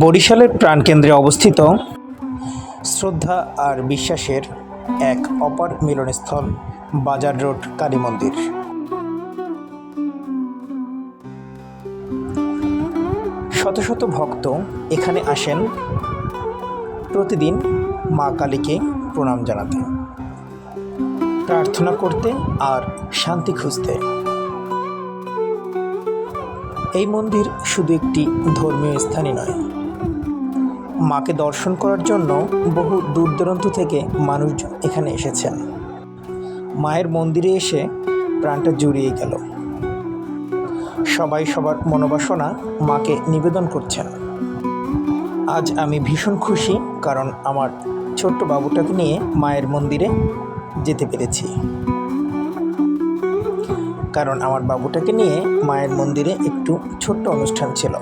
বরিশালের প্রাণকেন্দ্রে অবস্থিত শ্রদ্ধা আর বিশ্বাসের এক অপার মিলনস্থল বাজার রোড, কালী মন্দির। শত শত ভক্ত এখানে আসেন প্রতিদিন মা কালীকে প্রণাম জানাতে। প্রার্থনা করতে আর শান্তি খুঁজতে। এই মন্দির শুধু একটি ধর্মীয় স্থানই নয়। মাকে দর্শন করার জন্য বহু দূর দূরান্ত থেকে মানুষজন এখানে এসেছেন। মায়ের মন্দিরে এসে প্রাণটা জুড়িয়ে গেল। সবাই সবার মনোবাসনা মাকে নিবেদন করছেন। আজ আমি ভীষণ খুশি কারণ আমার ছোট্ট বাবুটাকে নিয়ে মায়ের মন্দিরে যেতে পেরেছি। কারণ আমার বাবুটাকে নিয়ে মায়ের মন্দিরে একটু ছোট্ট অনুষ্ঠান ছিল।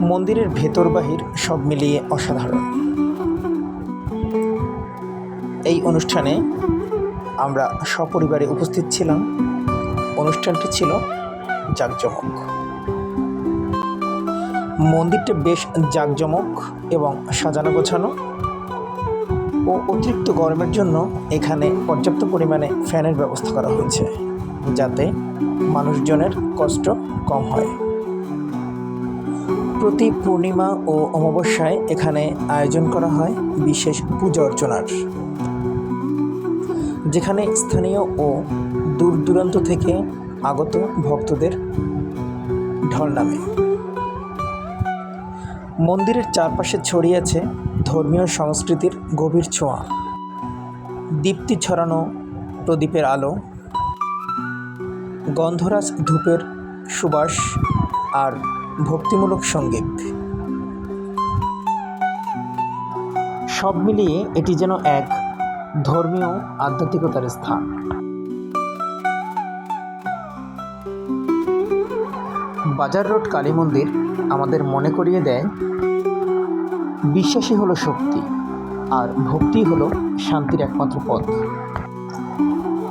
মন্দিরের ভেতর বাহির সব মিলিয়ে অসাধারণ। এই অনুষ্ঠানে আমরা সপরিবারে উপস্থিত ছিলাম। অনুষ্ঠানটি ছিল জাঁকজমক। মন্দিরটা বেশ জাঁকজমক এবং সাজানো গোছানো। ও অতিরিক্ত গরমের জন্য এখানে পর্যাপ্ত পরিমাণে ফ্যানের ব্যবস্থা করা হয়েছে, যাতে মানুষজনের কষ্ট কম হয়। প্রতি পূর্ণিমা ও অমাবস্যায় এখানে আয়োজন করা হয় বিশেষ পূজা অর্চনার, যেখানে স্থানীয় ও দূর দূরান্ত থেকে আগত ভক্তদের ঢল নামে। মন্দিরের চারপাশে ছড়িয়ে আছে ধর্মীয় সংস্কৃতির গভীর ছোঁয়া। দীপ্তি ছড়ানো প্রদীপের আলো, গন্ধরাজ ধূপের সুবাস আর ভক্তিমূলক সংগীত। সব মিলিয়ে এটি যেন এক ধর্মীয় আধ্যাত্মিকতার স্থান। বাজার রোড কালী মন্দির আমাদের মনে করিয়ে দেয়, বিশ্বাসই হলো শক্তি, আর ভক্তি হলো শান্তির একমাত্র পথ।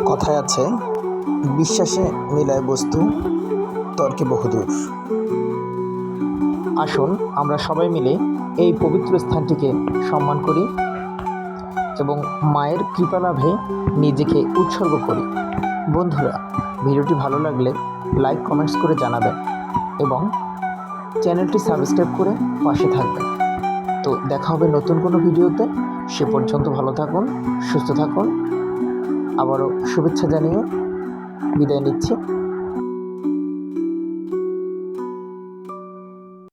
কথায় আছে, বিশ্বাসে মিলায় বস্তু, তর্কে বহুদূর। আসুন, আমরা সবাই মিলে এই পবিত্র স্থানটিকে সম্মান করি এবং মায়ের কৃপা লাভে নিজেকে উৎসর্গ করি। বন্ধুরা, ভিডিওটি ভালো লাগলে লাইক কমেন্টস করে জানাবেন এবং চ্যানেলটি সাবস্ক্রাইব করে পাশে থাকবেন। তো দেখা হবে নতুন কোনো ভিডিওতে। সে পর্যন্ত ভালো থাকুন, সুস্থ থাকুন। আবারও শুভেচ্ছা জানিয়ে বিদায় নিচ্ছি।